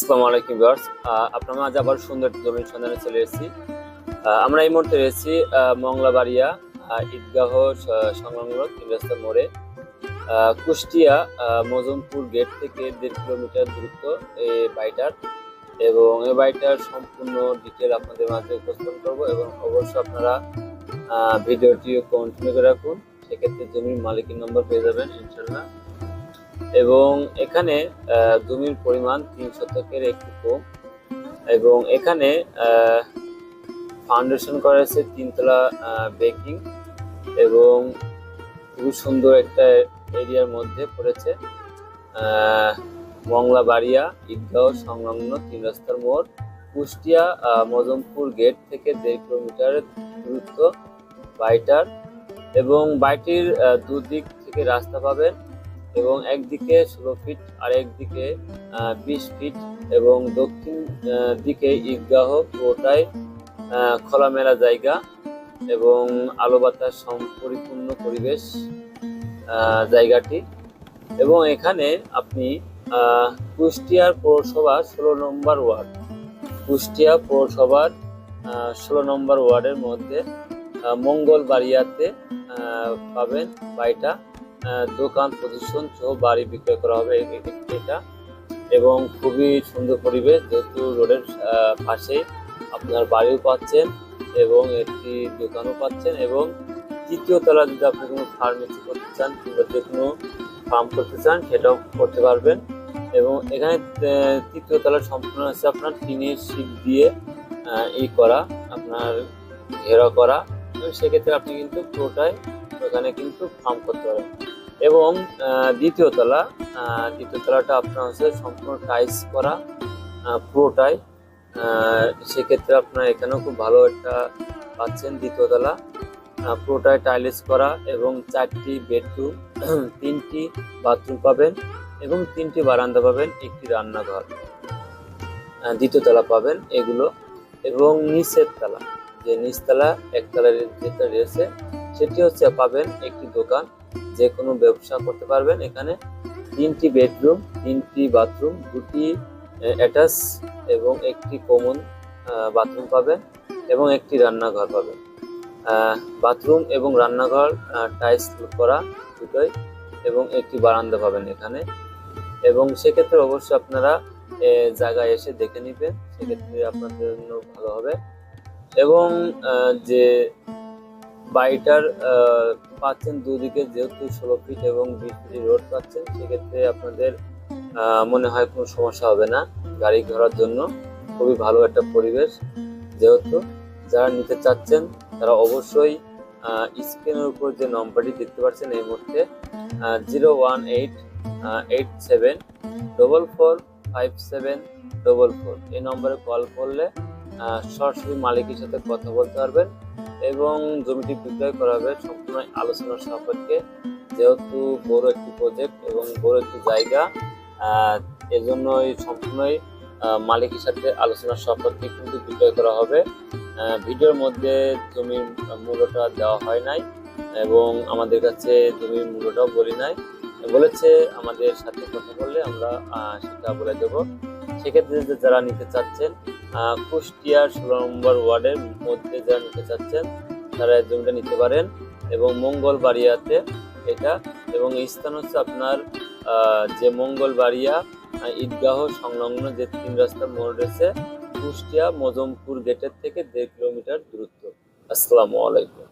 আসসালামু আলাইকুম ভিউয়ার্স। আপনার মাঝে আবার সুন্দর জমির সন্ধানে চলে এসেছি। আমরা এই মুহূর্তে রয়েছি মংলাবাড়িয়া ঈদগাহ সংলগ্ন তিনরাস্তা মোড়ে। কুষ্টিয়া মজমপুর গেট থেকে দেড় কিলোমিটার দূরত্ব এই বাড়িটার। এবং এই বাড়িটার সম্পূর্ণ ডিটেল আপনাদের মাঝে উপস্থাপন করব এবং অবশ্যই আপনারা ভিডিওটি কন্টিনিউ করে রাখুন। সেক্ষেত্রে জমির মালিকের নম্বর পেয়ে যাবেন ইনশাল্লাহ এবং এখানে জমির পরিমাণ তিন শতকের একটু কম। এবং এখানে ফাউন্ডেশন করা হয়েছে তিনতলা বেকিং এবং খুব সুন্দর একটা এরিয়ার মধ্যে পড়েছে। মংলা বাড়িয়া ঈদগাঁও সংলগ্ন তিন রাস্তার মোড়। কুষ্টিয়া মজমপুর গেট থেকে দেড় কিলোমিটার দূরত্ব বাড়িটার। এবং বাড়িটির আহ, দুদিক থেকে রাস্তা পাবেন এবং একদিকে ষোলো ফিট আর একদিকে বিশ ফিট এবং দক্ষিণ দিকে ঈদগাহ, পুরোটাই খোলামেলা জায়গা এবং আলো বাতাস সম্পরিপূর্ণ পরিবেশ জায়গাটি এবং এখানে আপনি কুষ্টিয়ার পৌরসভা ষোলো নম্বর ওয়ার্ড, কুষ্টিয়া পৌরসভার ষোলো নম্বর ওয়ার্ডের মধ্যে মঙ্গলবাড়িয়াতে পাবেন বাড়িটা। দোকান, প্রতিষ্ঠান সহ বাড়ি বিক্রয় করা হবে এটা এবং খুবই সুন্দর পরিবেশ, যেহেতু রোডের পাশে আপনার বাড়িও পাচ্ছেন এবং একটি দোকানও পাচ্ছেন। এবং তৃতীয় তলা যদি আপনি কোনো ফার্মেসি করতে চান কিংবা যে কোনো ফার্ম করতে চান, সেটাও করতে পারবেন। এবং এখানে তৃতীয় তলা সম্পূর্ণ হচ্ছে আপনার টিনের শীট দিয়ে ই করা, আপনার ঘেরা করা। সেক্ষেত্রে আপনি কিন্তু পুরোটাই ওখানে কিন্তু ফার্ম করতে পারেন। এবং দ্বিতীয় তলা দ্বিতীয় তলাটা আপনার হচ্ছে সম্পূর্ণ টাইলস করা পুরোটাই। সেক্ষেত্রে আপনার এখানেও খুব ভালো একটা পাচ্ছেন দ্বিতীয় তলা। পুরোটাই টাইলস করা এবং চারটি বেডরুম তিনটি বাথরুম পাবেন এবং তিনটি বারান্দা পাবেন, একটি রান্নাঘর। দ্বিতীয় তলা পাবেন এগুলো। এবং নিচের তলা, যে নিচতলা, একতলার যেটা রয়েছে সেটি হচ্ছে পাবেন একটি দোকান যে কোনো ব্যবসা করতে পারবেন এখানে। তিনটি বেডরুম, তিনটি বাথরুম, দুটি অ্যাটাচ এবং একটি কমন বাথরুম পাবেন এবং একটি রান্নাঘর পাবেন। বাথরুম এবং রান্নাঘর টাইলস করা দুটোই এবং একটি বারান্দা পাবেন এখানে। এবং সেক্ষেত্রে অবশ্যই আপনারা জায়গায় এসে দেখে নেবেন, সেক্ষেত্রে আপনাদের জন্য ভালো হবে। এবং যে বাড়িটার পাচ্ছেন দুদিকে যেহেতু ষোলো ফিট এবং বিশ ফিট রোড পাচ্ছেন, সেক্ষেত্রে আপনাদের মনে হয় কোনো সমস্যা হবে না। গাড়ি ঘোরার জন্য খুবই ভালো একটা পরিবেশ যেহেতু। যারা নিতে চাচ্ছেন, তারা অবশ্যই স্ক্রিনের উপর যে নম্বরটি দেখতে পাচ্ছেন এই মুহূর্তে zero one eight eight seven double four five seven double four এই নম্বরে কল করলে সরাসরি মালিকের সাথে কথা বলতে পারবেন। এবং জমিটি বিক্রয় করা হবে সম্পূর্ণ আলোচনা সাপেক্ষে। যেহেতু বড় একটি প্রজেক্ট এবং বড় একটি জায়গা এজন্যই সম্পূর্ণই মালিকের সাথে আলোচনা সাপেক্ষে কিন্তু বিক্রয় করা হবে। ভিডিওর মধ্যে জমির মূল্যটা দেওয়া হয় নাই এবং আমাদের কাছে জমির মূল্যটাও বলি নাই। বলেছে আমাদের সাথে কথা বললে আমরা সেটা বলে দেবো। সেক্ষেত্রে যারা নিতে চাচ্ছেন কুষ্টিয়ার ষোলো নম্বর ওয়ার্ডের মধ্যে যারা নিতে চাচ্ছেন, তারা এই জমিটা নিতে পারেন এবং মঙ্গলবাড়িয়াতে এটা এবং স্থান হচ্ছে আপনার যে মঙ্গলবাড়িয়া ঈদগাহ সংলগ্ন যে তিন রাস্তার মোড় রয়েছে, কুষ্টিয়া মজমপুর গেটের থেকে দেড় কিলোমিটার দূরত্ব। আসসালামু আলাইকুম।